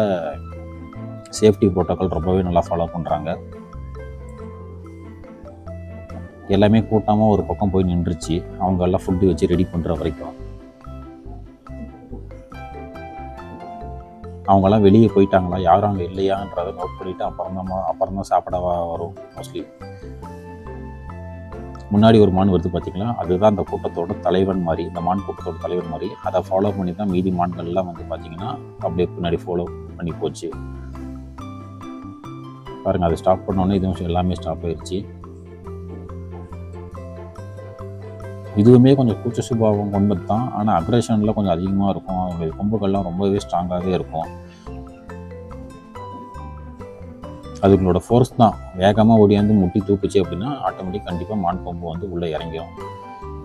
Speaker 1: சேஃப்டி ப்ரோட்டோக்கால் ரொம்பவே நல்லா ஃபாலோ பண்ணுறாங்க எல்லாமே கூட்டமாக ஒரு பக்கம் போய் நின்றுச்சு. அவங்க எல்லாம் ஃபுட்டு வச்சு ரெடி பண்ணுற வரைக்கும். அவங்கெல்லாம் வெளியே போயிட்டாங்களா? யாரும் அங்கே இல்லையான்றதை நோட் பண்ணிவிட்டு அப்புறம் தான் அப்புறம் தான் சாப்பிட வரும் மோஸ்ட்லி முன்னாடி ஒரு மான் வருது பார்த்தீங்களா அதுதான் அந்த கூட்டத்தோட தலைவன் மாதிரி இந்த மான் கூட்டத்தோட தலைவன் மாதிரி அதை ஃபாலோ பண்ணி தான் மீதி மான்கள்லாம் வந்து பார்த்தீங்கன்னா அப்படியே பின்னாடி ஃபாலோ பண்ணி போச்சு. பாருங்கள் அதை ஸ்டாப் பண்ணோன்னே இதுவும் எல்லாமே ஸ்டாப் ஆயிடுச்சு இதுவுமே கொஞ்சம் கூச்ச சுபாவம் கொண்டது தான் ஆனால் அக்ரஷனில் கொஞ்சம் அதிகமாக இருக்கும். அவங்களுடைய கொம்புகள்லாம் ரொம்பவே ஸ்ட்ராங்காகவே இருக்கும். அதுங்களோட ஃபோர்ஸ் தான். வேகமாக ஓடியாந்து முட்டி தூக்குச்சு அப்படின்னா ஆட்டோமேட்டிக் கண்டிப்பாக மான் கொம்பு வந்து உள்ளே இறங்கிடும்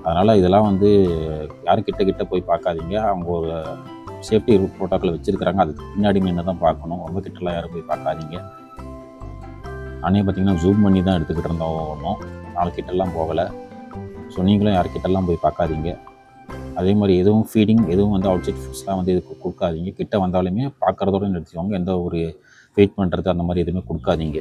Speaker 1: அதனால் இதெல்லாம் வந்து யாரும் கிட்ட கிட்ட போய் பார்க்காதீங்க. அவங்க ஒரு சேஃப்டி ப்ரோட்டோக்கால் வச்சுருக்கிறாங்க. அதுக்கு பின்னாடி நின்று தான் பார்க்கணும். ரொம்ப கிட்டலாம் யாரும் போய் பார்க்காதீங்க. நானே பார்த்தீங்கன்னா ஜூம் பண்ணி தான் எடுத்துக்கிட்டு இருந்தோம். ஒன்றும் நாலு கிட்டலாம் போகலை. ஸோ நீங்களும் யார்கிட்டலாம் போய் பார்க்காதீங்க. அதே மாதிரி எதுவும் ஃபீடிங் எதுவும் வந்து அவுட் சைட் ஃபுட்ஸ்லாம் வந்து இதுக்கு கொடுக்காதீங்க. கிட்ட வந்தாலுமே பார்க்குறதோட நிறுத்திக்கோங்க. எந்த ஒரு வெயிட் பண்ணுறது அந்த மாதிரி எதுவுமே கொடுக்காதீங்க.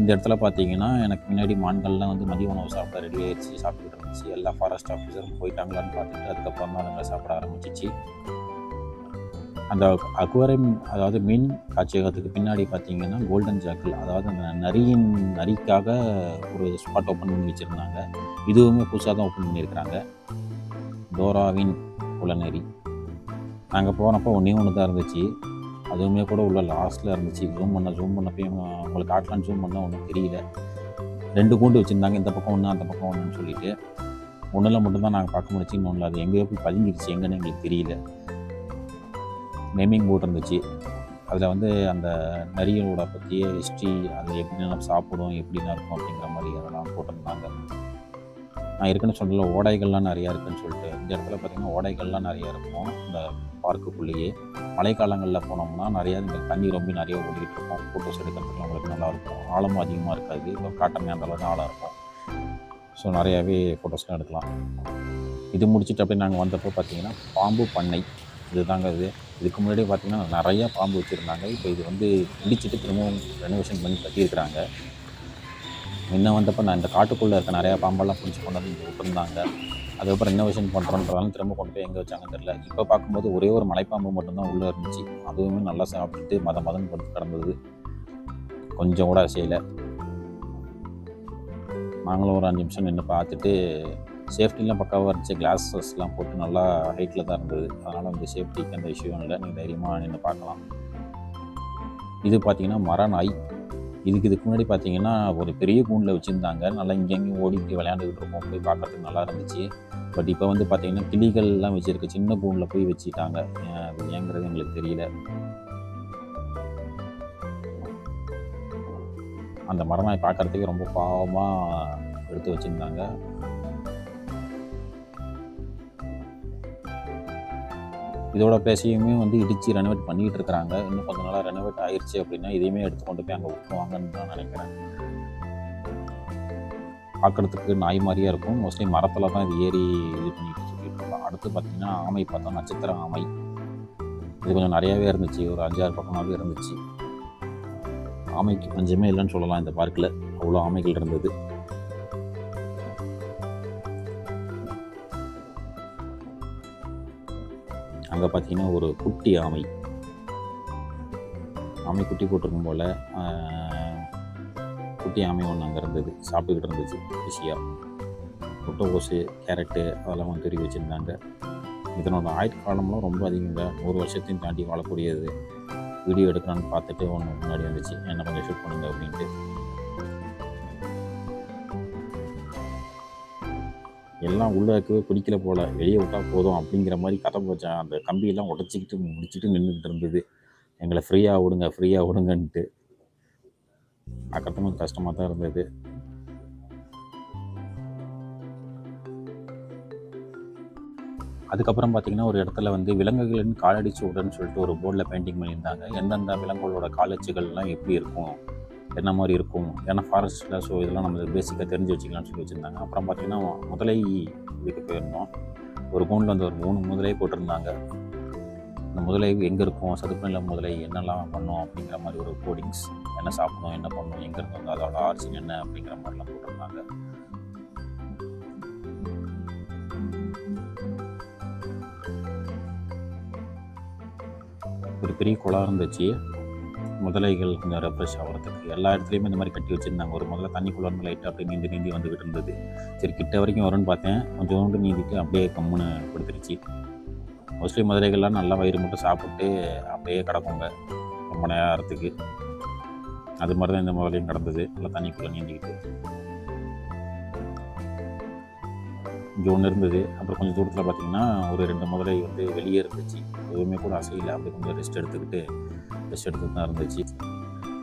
Speaker 1: இந்த இடத்துல பார்த்தீங்கன்னா எனக்கு முன்னாடி மான்கள்லாம் வந்து மதிய உணவு சாப்பிட ரெடி ஆயிடுச்சு சாப்பிட்டுக்கிட்டு இருந்துச்சு. எல்லா ஃபாரஸ்ட் ஆஃபீஸரும் போயிட்டாங்களான்னு பார்த்துட்டு அதுக்கப்புறம் தான் அதுங்களை சாப்பிட ஆரம்பிச்சிச்சு. அந்த அக்வரம் அதாவது மீன் காட்சியகத்துக்கு பின்னாடி பார்த்தீங்கன்னா கோல்டன் ஜாக்கிள் அதாவது அந்த நரியின் நரிக்காக ஒரு ஸ்பாட் ஓப்பன் பண்ணி வச்சுருந்தாங்க. இதுவுமே புதுசாக தான் ஓப்பன் பண்ணியிருக்கிறாங்க. டோராவின் குளநெறி நாங்கள் போனப்போ ஒன்றே ஒன்று தான் இருந்துச்சு. அதுவுமே கூட உள்ள லாஸ்ட்டில் இருந்துச்சு. ஜூம் பண்ண ஜூம் பண்ணப்பையும் உங்களுக்கு காட்டலான்னு ஜூம் பண்ணால் ஒன்றும் தெரியல. ரெண்டு கூண்டு வச்சுருந்தாங்க. இந்த பக்கம் ஒன்று அந்த பக்கம் ஒன்றுன்னு சொல்லிட்டு. ஒன்றில் மட்டும்தான் நாங்கள் பார்க்க முடிச்சு இன்னொன்றில் அது எங்கேயோ போய் பதுங்கிடுச்சு எங்கன்னு எங்களுக்கு தெரியல. நேமிங் போர்டு இருந்துச்சு. அதில் வந்து அந்த நரிகளோட பற்றிய ஹிஸ்ட்ரி அது எப்படி நம்ம சாப்பிடும் எப்படிலாம் இருக்கும் அப்படிங்கிற மாதிரி அதெல்லாம் போட்டிருந்தாங்க. நான் இருக்குன்னு சொல்லல ஓடைகள்லாம் நிறையா இருக்குன்னு சொல்லிட்டு இந்த இடத்துல பார்த்திங்கன்னா ஓடைகள்லாம் நிறையா இருக்கும். இந்த பார்க்குக்குள்ளேயே மழைக்காலங்களில் போனோம்னா நிறையா இந்த தண்ணி ரொம்ப நிறைய ஓடிக்கிட்டு இருக்கும். ஃபோட்டோஸ் எடுக்கிறதுக்கு உங்களுக்கு நல்லாயிருக்கும் ஆழமும் அதிகமாக இருக்காது. இப்போ காட்டமே அந்த அளவுக்கு ஆழம் இருக்கும். ஸோ நிறையாவே ஃபோட்டோஸ்லாம் எடுக்கலாம். இது முடிச்சுட்டு அப்படியே நாங்கள் வந்தப்போ பார்த்தீங்கன்னா பாம்பு பண்ணை. இதுதாங்க இது. இதுக்கு முன்னாடி பார்த்தீங்கன்னா நிறையா பாம்பு வச்சுருந்தாங்க. இப்போ இது வந்து இடிச்சிட்டு திரும்பவும் ரெனோவேஷன் பண்ணி கட்டியிருக்கிறாங்க. முன்ன வந்தப்போ நான் இந்த காட்டுக்குள்ளே இருக்க நிறையா பாம்பெல்லாம் பிடிச்சி கொண்டு வந்து விட்டுருந்தாங்க. அதுக்கப்புறம் இன்னோவேஷன் பண்ணுறோன்றதாலும் திரும்ப கொண்டு போய் எங்கே வச்சாங்கன்னு தெரில இப்போ பார்க்கும்போது ஒரே ஒரு மலைப்பாம்பு மட்டும்தான் உள்ளே இருந்துச்சு. அதுவுமே நல்லா சாப்பிட்டுட்டு மத மதம் கொடுத்து கிடந்தது. கொஞ்சம் கூட அசையலை. நாங்களும் ஒரு அஞ்சு நிமிஷம் நின்று பார்த்துட்டு சேஃப்டிலாம் பக்காவாக இருந்துச்சு. கிளாஸஸ்லாம் போட்டு நல்லா ஹைட்டில் தான் இருந்தது. அதனால் வந்து சேஃப்டிக்கு அந்த இஷ்யூவும் இல்லை. நீங்கள் தைரியமாக நின்று பார்க்கலாம். இது பார்த்தீங்கன்னா மர நாய் இதுக்கு இதுக்கு முன்னாடி பார்த்தீங்கன்னா ஒரு பெரிய கூண்டில் வச்சுருந்தாங்க. நல்லா இங்கே ஓடி ஓடிட்டு விளையாண்டுக்கிட்டு இருப்போம். போய் பார்க்கறதுக்கு நல்லா இருந்துச்சு. பட் இப்போ வந்து பார்த்தீங்கன்னா கிளிகள்லாம் வச்சுருக்கு. சின்ன கூண்டில் போய் வச்சுட்டாங்க. ஏன் அது ஏங்கிறது எங்களுக்கு தெரியல. அந்த மரநாய் பார்க்குறதுக்கே ரொம்ப பாவமாக எடுத்து வச்சுருந்தாங்க. இதோட பேசையுமே வந்து இடித்து ரெனோவேட் பண்ணிகிட்டு இருக்கிறாங்க. இன்னும் கொஞ்ச நாளாக ரெனோவேட் ஆயிடுச்சு அப்படின்னா இதையுமே எடுத்து கொண்டு போய் அங்கே விட்டுருவாங்கன்னு தான் நினைக்கிறேன். பார்க்குறதுக்கு நாய் மாதிரியாக இருக்கும். மோஸ்ட்லி மரத்தில் தான் இது ஏறி இது பண்ணிட்டு சுற்றிட்டு அடுத்து பார்த்திங்கன்னா ஆமை பார்த்தோம். நட்சத்திர ஆமை. இது கொஞ்சம் நிறையாவே இருந்துச்சு. ஒரு அஞ்சாறு பக்கமாகவே இருந்துச்சு. ஆமைக்கு பஞ்சமே இல்லைன்னு சொல்லலாம் இந்த பார்க்கில் அவ்வளோ ஆமைகள் இருந்தது. அங்கே பார்த்தீங்கன்னா ஒரு குட்டி ஆமை. ஆமை குட்டி போட்டிருக்கும் போல் குட்டி ஆமை ஒன்று அங்கே இருந்தது. சாப்பிட்டுக்கிட்டு இருந்துச்சு ஈஸியாக முட்டைகோசு கேரட்டு அதெல்லாம் வந்து துருவி வச்சுருந்தாங்க. இதனோட ஆயுட்காலம்லாம் ரொம்ப அதிகங்க நூறு வருஷத்தையும் தாண்டி வாழக்கூடியது. வீடியோ எடுக்கலான்னு பார்த்துட்டு ஒன்று முன்னாடி வந்துச்சு. என்ன கொஞ்சம் ஷூட் பண்ணுங்க அப்படின்ட்டு. எல்லாம் உள்ளே இருக்கவே பிடிக்கல போல் வெளியே விட்டால் போதும் அப்படிங்கிற மாதிரி கதை போச்சேன் அந்த கம்பியெல்லாம் உடச்சிக்கிட்டு முடிச்சுட்டு நின்றுக்கிட்டு இருந்தது. எங்களை ஃப்ரீயாக விடுங்க ஃப்ரீயாக விடுங்கன்ட்டு. பார்க்கறதுக்கு கஷ்டமாக தான் இருந்தது. அதுக்கப்புறம் பார்த்திங்கன்னா ஒரு இடத்துல வந்து விலங்குகளின் காலடிச்சு உடன்னு சொல்லிட்டு ஒரு போர்டில் பெயிண்டிங் பண்ணியிருந்தாங்க. எந்தெந்த விலங்குகளோட காலச்சுகள்லாம் எப்படி இருக்கும்? என்ன மாதிரி இருக்கும் ஏன்னா ஃபாரஸ்ட்டில் ஸோ இதெல்லாம் நம்ம பேசிக்காக தெரிஞ்சு வச்சுக்கலாம்னு சொல்லி வச்சுருந்தாங்க. அப்புறம் பார்த்தீங்கன்னா முதலை இதுக்கு போயிருந்தோம். ஒரு கூண்டில் வந்து ஒரு மூணு முதலை போட்டிருந்தாங்க. இந்த முதலை எங்கே இருக்கும் சதுப்பு முதலை என்னெல்லாம் பண்ணும் அப்படிங்கிற மாதிரி ஒரு கோடிங்ஸ் என்ன சாப்பிடணும் என்ன பண்ணணும் எங்கே வந்து அதோட ஆர்ஜின் என்ன அப்படிங்கிற மாதிரிலாம் போட்டிருந்தாங்க. ஒரு பெரிய குளம் இருந்துச்சு. முதலைகள் கொஞ்சம் ரெஃப்ரெஷ் ஆகிறதுக்கு எல்லா இடத்துலையுமே இந்த மாதிரி கட்டி வச்சுருந்தாங்க. ஒரு முதல்ல தண்ணிக்குள்ளே இருந்து லைட்டாக அப்படியே நீந்தி நீந்தி வந்துக்கிட்டு இருந்தது சரி கிட்ட வரைக்கும் வரும்னு பார்த்தேன். கொஞ்சோண்டு நீந்திட்டு அப்படியே கம்முன்னு கொடுத்துருச்சு மோஸ்ட்லி முதலைகள்லாம் நல்லா வயிறு மட்டும் சாப்பிட்டு அப்படியே கிடக்குங்க ரொம்ப நேரத்துக்கு. அது மாதிரி தான் இந்த முதலையும் கிடந்தது. நல்லா தண்ணிக்குள்ளே நீந்திக்கிட்டு. இங்கே ஒன்று இருந்தது. அப்புறம் கொஞ்சம் தூரத்தில் பார்த்தீங்கன்னா ஒரு ரெண்டு முதலை வந்து வெளியே இருந்துச்சு. எதுவுமே கூட அசையில். அப்படி கொஞ்சம் ரெஸ்ட் எடுத்துக்கிட்டு ரெஸ்ட் எடுத்து தான் இருந்துச்சு.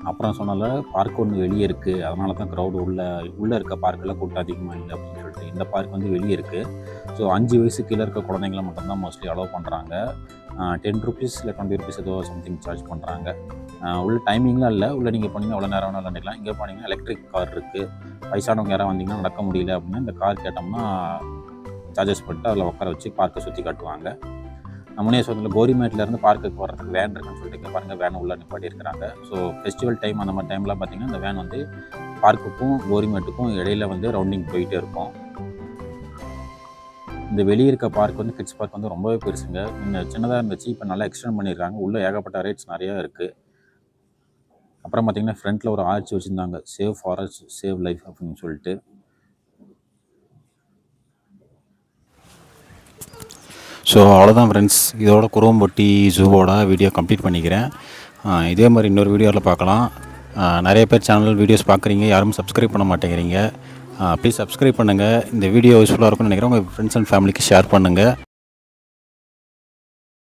Speaker 1: அப்புறம் சொன்னால பார்க் ஒன்று வெளியே இருக்குது அதனால தான் க்ரௌடு உள்ளே உள்ளே இருக்க பார்க்கெல்லாம் கூட்டம் அதிகமாக இல்லை அப்படின்னு சொல்லிட்டு இந்த பார்க் வந்து வெளியே இருக்குது ஸோ அஞ்சு வயசு கீழே இருக்க குழந்தைங்கள மட்டும்தான் மோஸ்ட்லி அலோவ் பண்ணுறாங்க டென் ருபீஸ் இல்லை டுவெண்ட்டி ருபீஸ் ஏதோ சம்திங் சார்ஜ் பண்ணுறாங்க உள்ள டைமிங்லாம் இல்லை. உள்ளே நீங்கள் போனீங்கன்னா எவ்வளோ நேரம் வேணாலும் நினைக்கலாம் இங்கே போனீங்கன்னா எலக்ட்ரிக் கார் இருக்குது வயசானவங்க யாராவது வந்தீங்கன்னா நடக்க முடியல அப்படின்னா இந்த கார் கேட்டோம்னா சார்ஜஸ் பண்ணிட்டு அதில் உட்கார வச்சு பார்க்கை சுற்றி காட்டுவாங்க. நம்மனே கோரிமேட்லேருந்து பார்க்குக்கு வர்றதுக்கு வேன் இருக்குன்னு சொல்லிட்டு இங்கே பாருங்கள் வேன் உள்ள நிப்பாட்டி இருக்கிறாங்க ஸோ ஃபெஸ்டிவல் டைம் அந்த மாதிரி டைம்லாம் பார்த்தீங்கன்னா இந்த வேன் வந்து பார்க்குக்கும் கோரிமேட்டுக்கும் இடையில வந்து ரவுண்டிங் போயிட்டே இருக்கும். இந்த வெளியே இருக்க பார்க் வந்து கிட்ஸ் பார்க் வந்து ரொம்பவே பெருசுங்க. இந்த சின்னதாக இருந்துச்சு இப்போ நல்லா எக்ஸ்டெண்ட் பண்ணியிருக்காங்க. உள்ளே ஏகப்பட்ட ரேட்ஸ் நிறையா இருக்குது அப்புறம் பார்த்தீங்கன்னா ஃப்ரண்ட்டில் ஒரு ஆர்ச் வச்சுருந்தாங்க. சேவ் ஃபாரஸ்ட் சேவ் லைஃப் அப்படின்னு சொல்லிட்டு. ஸோ அவ்வளோதான் ஃப்ரெண்ட்ஸ் இதோட குருவம்பட்டி ஜூவோட வீடியோ கம்ப்ளீட் பண்ணிக்கிறேன். இதே மாதிரி இன்னொரு வீடியோவில் பார்க்கலாம். நிறைய பேர் சேனல் வீடியோஸ் பார்க்குறீங்க. யாரும் சப்ஸ்கிரைப் பண்ண மாட்டேங்கிறீங்க. ப்ளீஸ் சப்ஸ்கிரைப் பண்ணுங்கள் இந்த வீடியோ யூஸ்ஃபுல்லாக இருக்கும்னு நினைக்கிறேன். உங்கள் ஃப்ரெண்ட்ஸ் அண்ட் ஃபேமிலிக்கு ஷேர் பண்ணுங்கள்